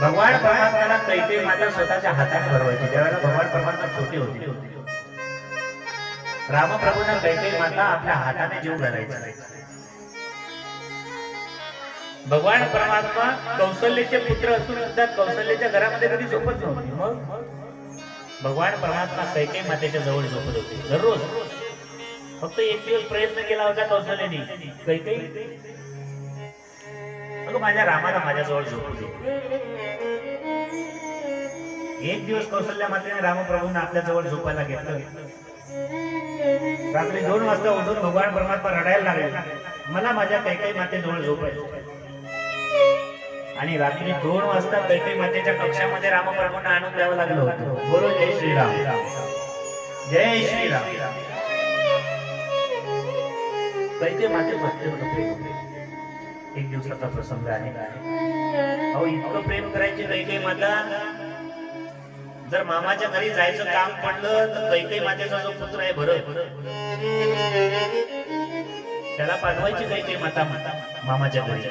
भगवान परमात्म्याला कैते माता स्वतःच्या हातात भरवायची. त्यावेळेला भगवान परमात्मा छोटे होते. रामप्रभूंना कैते माता आपल्या हाताने जीव घालायचा. भगवान परमात्मा कौशल्याचे पुत्र असून सुद्धा कौशल्याच्या घरामध्ये कधी झोपत नव्हती. मग? भगवान परमात्मा कैके मातेच्या जवळ झोपत होते. दररोज. फक्त एक दिवस प्रयत्न केला होता कौशल्याने कैके अगं माझ्या रामाला माझ्याजवळ झोपू दे एक दिवस कौशल्या मातेने रामप्रभूंना आपल्या जवळ झोपायला घेतलं. रात्री दोन वाजता उठून भगवान परमात्मा रडायला लागले. मला माझ्या कैकाई मातेजवळ झोपायचं आणि रात्री दोन वाजता कैकाई मातेच्या कक्षामध्ये रामप्रभूंना आणून द्यावं लागलं होतं. बोलो जय श्रीराम. जय श्रीराम. कैके माते एक दिवसाचा प्रसंग आहे. अहो इतकं प्रेम करायची कैकई माता जर मामाच्या घरी जायचं काम पडलं तर कैकई मातेचा जो पुत्र आहे भरत त्याला पाठवायची कैकई माता मामाच्या घरी.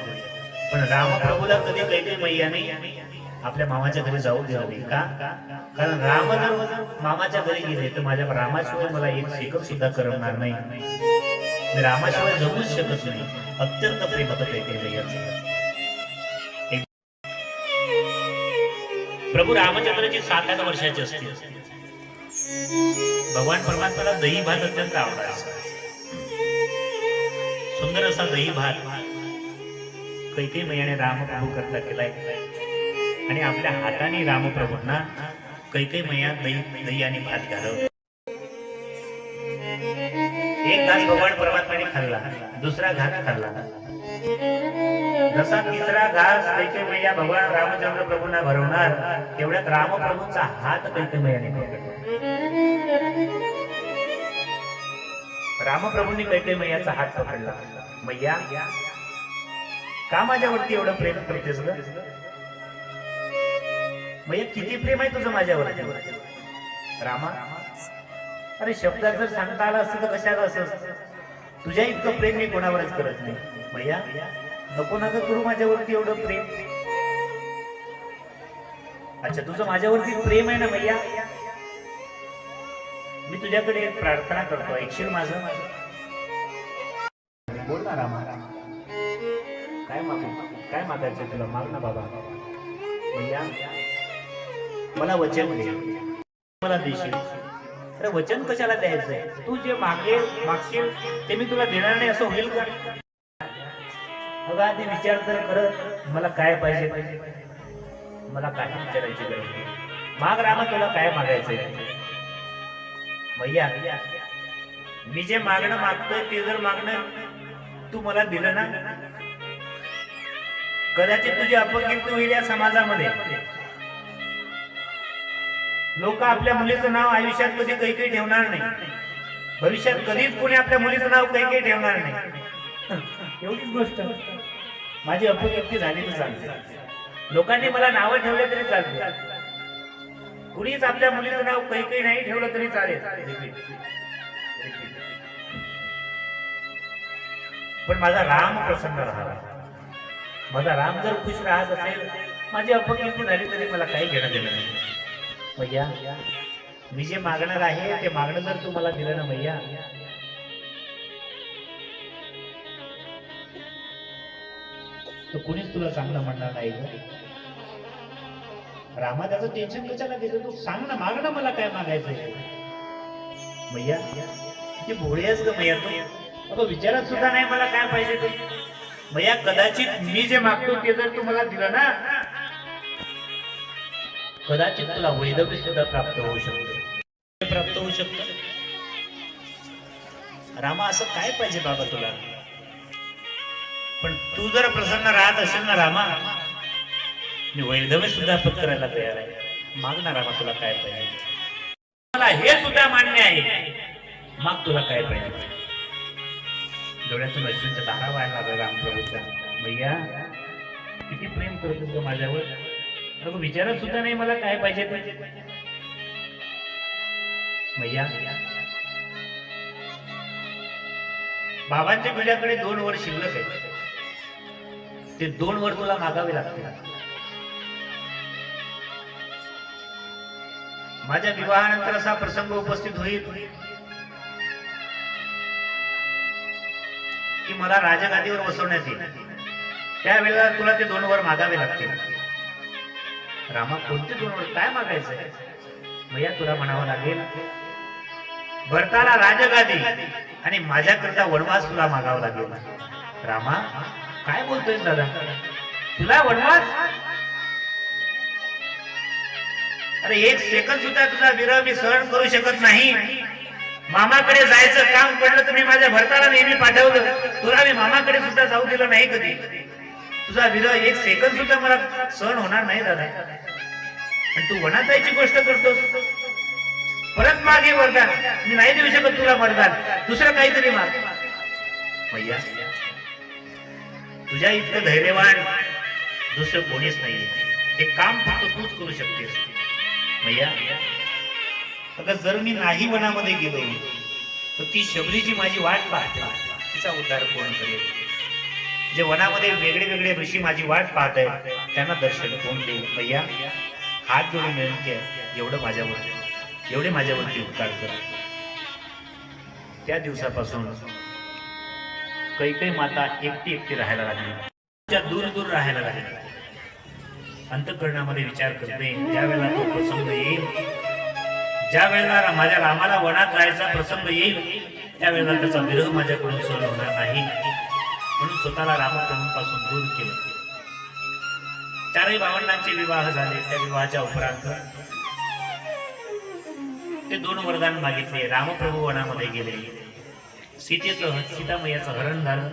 पण रामप्रभूला कधी कैकई मैयाने आपल्या मामाच्या घरी जाऊ द्यावी का? कारण राम जर मामाच्या घरी गेले तर माझ्या रामाशिवाय मला एक सेकंद सुद्धा करणार नाही. मी रामाशिवाय जगूच शकत नाही. अत्यंत प्रेम होतं कैके प्रभू रामचंद्रजी सात आठ वर्षाचे असतील. भगवान परमात्माला दही भात अत्यंत आवडायचा. सुंदर असा दही भात कैके मैयाने रामप्रभू करता केलाय. आणि आपल्या हाताने रामप्रभूंना कैके मैया दही दही आणि भात घालव एक घास भगवान परमात्माने खाल्ला दुसरा घास खाल्ला. जसा तिसरा घास कैके भगवान रामचंद्र प्रभूंना भरवणार तेवढ्यात रामप्रभूंचा हात कैके रामप्रभूंनी कैके हात पकडला. मैया का माझ्यावरती एवढं प्रेम करतेस ग? मैया किती प्रेम आहे तुझं माझ्यावरती? रामा अरे शब्दात जर सांगता आलं असतं तर कशाला असं तुझ्या इतकं प्रेम मी कोणावरच करत नाही. भैया नको नका करू माझ्यावरती एवढं प्रेम. अच्छा तुझं माझ्यावरती प्रेम आहे ना भैया? मी तुझ्याकडे एक प्रार्थना करतो. ऐकशील माझं? बोल ना रामा. काय मागू काय मागायचं तुला? माग ना बाबा. भैया मला वचन दे. मला देशील. अरे वचन कशाला द्यायचंय तू जे मागे मागशील ते मी तुला देणार नाही असं होईल का? अगं आधी विचार तर खरं मला काय पाहिजे? मला काय विचारायची गरज माग रामा तुला काय मागायचंय मैया मी जे मागणं मागतोय ते जर मागणं तू मला दिलं ना? कदाचित तुझी अपकीर्ती होईल या समाजामध्ये. लोक आपल्या मुलीचं नाव आयुष्यात कधी काही काही ठेवणार नाही. भविष्यात कधीच कोणी आपल्या मुलीचं नाव काही काही ठेवणार नाही. एवढीच गोष्ट. माझी अपव्यक्ती झाली तर चालते. लोकांनी मला नावं ठेवले तरी चालते. कुणीच आपल्या मुलीचं नाव काही काही नाही ठेवलं तरी चालेल. पण माझा राम प्रसन्न राहावा माझा राम जर खुश राहत असेल माझी अपकीर्ती झाली तरी मला काही घेणं देणं नाही. मैया मी जे मागणार आहे ते मागणं जर तू मला दिलं ना मैया. तर कुणीच तुला चांगलं म्हणणार नाही ग. रामा त्याचं टेन्शन कशाला घेतो? तू सांग ना माग ना मला काय मागायचंय. मैया ते भोळी आहेस ग मैया तू. अगं विचारत सुद्धा नाही मला काय पाहिजे ते. मैया कदाचित मी जे मागतो ते जर तू मला दिलं ना कदाचित तुला वैधव्य सुद्धा प्राप्त होऊ शकतो. प्राप्त होऊ शकत? रामा असं काय पाहिजे बाबा तुला? पण तू जर प्रसन्न राहत असेल ना रामा मी वैधव्य सुद्धा पत्करायला तयार आहे. माग ना रामा तुला काय पाहिजे? मला हे सुद्धा मान्य आहे. माग तुला काय पाहिजे? डोळ्यातून अश्विनच्या धारा व्हायला लागला रामप्रभूचा. भैया किती प्रेम करतो माझ्यावर. अगं विचारत सुद्धा नाही मला काय पाहिजे मैया बाबांचे तुझ्याकडे दोन वर शिल्लक आहे ते दोन वर तुला मागावे लागतील. माझ्या विवाहानंतर असा प्रसंग उपस्थित होईल की मला राजगादीवर बसवण्यात येईल. त्यावेळेला तुला ते दोन वर मागावे लागतील. रामा कोणते दोन काय मागायचंय भैया तुला म्हणावं लागेल भरताला राजगादी आणि माझ्याकरता वनवास तुला मागावा लागेल. रामा काय बोलतोय दादा? तुला वनवास? अरे एक सेकंद सुद्धा तुझा विरह मी सहन करू शकत नाही. मामाकडे जायचं काम पडलं तर मी माझ्या भरताला नेहमी पाठवलं. तुला मी मामाकडे सुद्धा जाऊ दिलं नाही कधी. तुझा विरह एक सेकंद सुद्धा मला सहन होणार नाही दादा. आणि तू वनात जायची गोष्ट करतोस. परत मागे वरदान मी नाही देऊ शकत तुला वरदान दुसरं काहीतरी माग. भैया तुझ्या इतकं धैर्यवान दुसरं कोणीच नाही हे काम फक्त तूच करू शकतेस. भैया अगं जर मी नाही वनामध्ये गेलो तर ती शबरीची माझी वाट पाहते. तिचा उद्धार कोण करेल? जे वनामध्ये वेगळे वेगळे ऋषी माझी वाट पाहत आहेत त्यांना दर्शन कोण देऊ भैया हात जोडून विनंती आहे एवढं माझ्यावर एवढे माझ्यावरती उपकार कर. त्या दिवसापासून कैकई माता एकटी एकटी राहायला लागली. दूर दूर राहायला लागली. अंतकरणामध्ये विचार करते ज्या वेळेला तो प्रसंग येईल ज्या वेळेला माझ्या रामाला वनात जायचा प्रसंग येईल त्यावेळेला त्याचा विरोध माझ्याकडून सहन होणार नाही. म्हणून स्वतःला रामप्रभूंपासून दूर केलं. चारही भावंडांचे विवाह झाले त्या विवाहाच्या उपरांत ते दोन वरदान मागितले. रामप्रभू वनामध्ये गेले. सीतेचं सीतामयाचं हरण झालं.